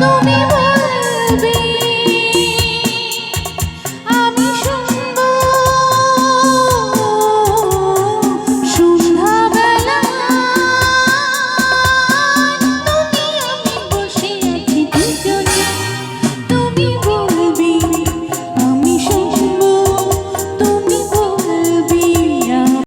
তুমি